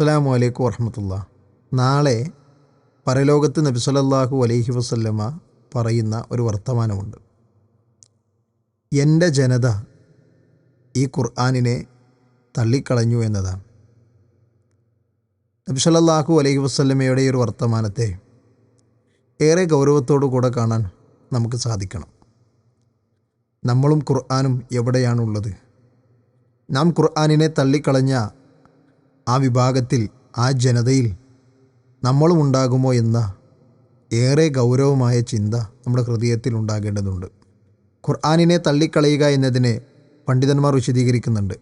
അസ്സാം വലൈക്കും വർഹമത്തുള്ള നാളെ പരലോകത്ത് നബി സല്ലല്ലാഹു അലൈഹി വസല്ലമ പറയുന്ന ഒരു വർത്തമാനമുണ്ട്. എന്റെ ജനത ഈ ഖുർആാനിനെ തള്ളിക്കളഞ്ഞു എന്നതാണ്. നബി സല്ലല്ലാഹു അലൈഹി വസല്ലമയുടെ ഈ ഒരു വർത്തമാനത്തെ ഏറെ ഗൗരവത്തോടു കൂടെ കാണാൻ നമുക്ക് സാധിക്കണം. നമ്മളും ഖുർആാനും എവിടെയാണുള്ളത്? നാം ഖുർആാനിനെ തള്ളിക്കളഞ്ഞ ആ വിഭാഗത്തിൽ ആ ജനതയിൽ നമ്മളും ഉണ്ടാകുമോ എന്ന ഏറെ ഗൗരവമായ ചിന്ത നമ്മുടെ ഹൃദയത്തിൽ ഉണ്ടാകേണ്ടതുണ്ട്. ഖുർആാനിനെ തള്ളിക്കളയുക എന്നതിനെ പണ്ഡിതന്മാർ വിശദീകരിക്കുന്നുണ്ട്.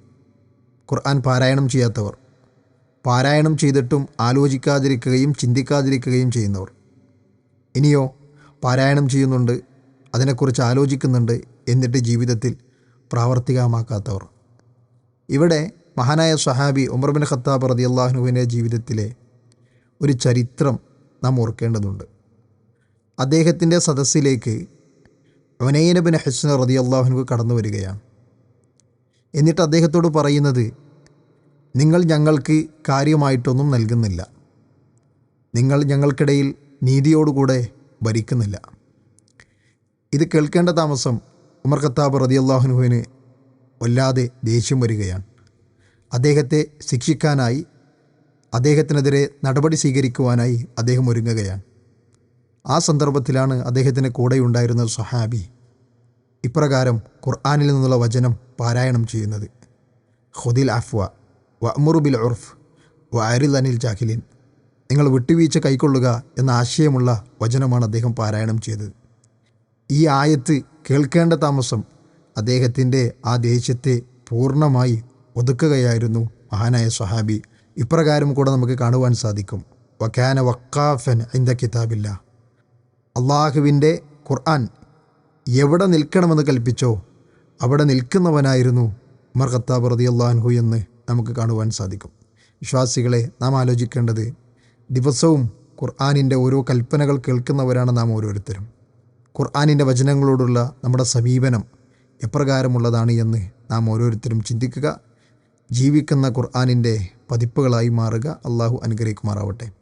ഖുർആൻ പാരായണം ചെയ്യാത്തവർ പാരായണം ചെയ്തിട്ടും ആലോചിക്കാതിരിക്കുകയും ചിന്തിക്കാതിരിക്കുകയും ചെയ്യുന്നവർ. ഇനിയോ പാരായണം ചെയ്യുന്നുണ്ട് അതിനെക്കുറിച്ച് ആലോചിക്കുന്നുണ്ട് എന്നിട്ട് ജീവിതത്തിൽ പ്രാവർത്തികമാക്കാത്തവർ. ഇവിടെ മഹാനായ സഹാബി ഉമർബിൻ ഖത്താബ് റതി അള്ളാഹുനുവിന്റെ ജീവിതത്തിലെ ഒരു ചരിത്രം നാം ഓർക്കേണ്ടതുണ്ട്. അദ്ദേഹത്തിന്റെ സദസ്സിലേക്ക് ഒനൈനബിൻ ഹസ്ന റതി അള്ളാഹ്നു കടന്നു വരികയാണ്. എന്നിട്ട് അദ്ദേഹത്തോട് പറയുന്നത് നിങ്ങൾ ഞങ്ങൾക്ക് കാര്യമായിട്ടൊന്നും നൽകുന്നില്ല. നിങ്ങൾ ഞങ്ങൾക്കിടയിൽ നീതിയോടുകൂടെ ഭരിക്കുന്നില്ല. ഇത് കേൾക്കേണ്ട താമസം ഉമർ ഖത്താബ് റതി അള്ളാഹുനുവിന് വല്ലാതെ ദേഷ്യം വരികയാണ്. അദ്ദേഹത്തെ ശിക്ഷിക്കാനായി അദ്ദേഹത്തിനെതിരെ നടപടി സ്വീകരിക്കുവാനായി അദ്ദേഹം ഒരുങ്ങുകയാണ്. ആ സന്ദർഭത്തിലാണ് അദ്ദേഹത്തിന് കൂടെയുണ്ടായിരുന്ന സഹാബി ഇപ്രകാരം ഖുർആാനിൽ നിന്നുള്ള വചനം പാരായണം ചെയ്യുന്നത്. ഹുദിൽ അഫ്വ വ അമുറുബിൽ ഉർഫ് വ അരിൽ അനിൽ ജാഹിലിൻ. നിങ്ങൾ വിട്ടുവീഴ്ച കൈക്കൊള്ളുക എന്ന ആശയമുള്ള വചനമാണ് അദ്ദേഹം പാരായണം ചെയ്തത്. ഈ ആയത്ത് കേൾക്കേണ്ട താമസം അദ്ദേഹത്തിന്റെ ആ ദേഷ്യത്തെ പൂർണമായി ഒതുക്കുകയായിരുന്നു മഹാനായ സ്വഹാബി. ഇപ്രകാരം കൂടെ നമുക്ക് കാണുവാൻ സാധിക്കും. വക്കാന വക്കാഫൻ ഇന്ത കിതാബില്ല. അള്ളാഹുവിന്റെ ഖുർആൻ എവിടെ നിൽക്കണമെന്ന് കൽപ്പിച്ചോ അവിടെ നിൽക്കുന്നവനായിരുന്നു ഉമർ ഖത്താബ് റതി അള്ളാഹു എന്ന് നമുക്ക് കാണുവാൻ സാധിക്കും. വിശ്വാസികളെ നാം ആലോചിക്കേണ്ടത് ദിവസവും ഖുർആാനിന്റെ ഓരോ കൽപ്പനകൾ കേൾക്കുന്നവരാണ് നാം ഓരോരുത്തരും. ഖുർആാനിന്റെ വചനങ്ങളോടുള്ള നമ്മുടെ സമീപനം എപ്രകാരമുള്ളതാണ് എന്ന് നാം ഓരോരുത്തരും ചിന്തിക്കുക. ജീവിക്കുന്ന ഖുർആാനിന്റെ പതിപ്പുകളായി മാറുക. അള്ളാഹു അനുഗ്രഹിക്കുമാറാവട്ടെ.